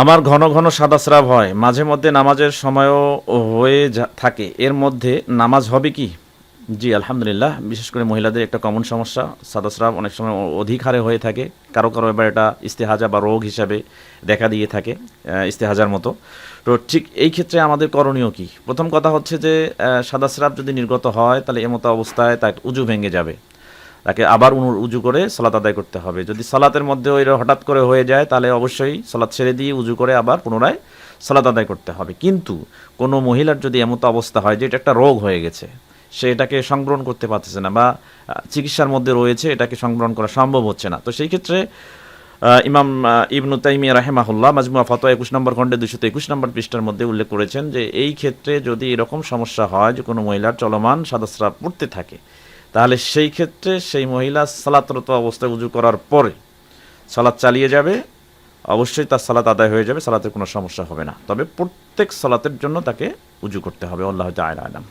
আমার ঘন ঘন সাদা স্রাব হয় মাঝে মধ্যে নামাজের সময়ও হয়ে থাকে। এর মধ্যে নামাজ হবে কি? জি আলহামদুলিল্লাহ। বিশেষ করে মহিলাদের একটা কমন সমস্যা সাদা স্রাব অনেক সময় অধিক হারে হয়ে থাকে। কারও কারও এবার এটা ইস্তেহাজা বা রোগ হিসাবে দেখা দিয়ে থাকে ইস্তেহাজার মতো। তো ঠিক এই ক্ষেত্রে আমাদের করণীয় কি? প্রথম কথা হচ্ছে যে আহ, সাদা স্রাব যদি নির্গত হয় তাহলে এমতো অবস্থায় তার উজু ভেঙে যাবে। তাকে আবার উজু করে সালাত আদায় করতে হবে। যদি সালাতের মধ্যে ওই হঠাৎ করে হয়ে যায়, তাহলে অবশ্যই সালাত ছেড়ে দিয়ে উজু করে আবার পুনরায় সালাত আদায় করতে হবে। কিন্তু কোনো মহিলার যদি এমতো অবস্থা হয় যে এটা একটা রোগ হয়ে গেছে, সে এটাকে সংগ্রহণ করতে পারতেছে না বা চিকিৎসার মধ্যে রয়েছে, এটাকে সংগ্রহণ করা সম্ভব হচ্ছে না। তো সেই ক্ষেত্রে ইমাম ইবনু তাইমিয়া রাহেমাহুল্লাহ মাজমুয়া ফতোয়া একুশ নম্বর খণ্ডে দুশো একুশ নম্বর পৃষ্ঠার মধ্যে উল্লেখ করেছেন যে, এই ক্ষেত্রে যদি এরকম সমস্যা হয় যে কোনো মহিলার চলমান সাদাস্রাব পড়তে থাকে তাহলে সেই ক্ষেত্রে সেই মহিলা সালাতরত অবস্থায় উজু করার পরে সালাত চালিয়ে যাবে। অবশ্যই তার সালাত আদায় হয়ে যাবে, সালাতের কোনো সমস্যা হবে না। তবে প্রত্যেক সালাতের জন্য তাকে উজু করতে হবে, আল্লাহ আলাম।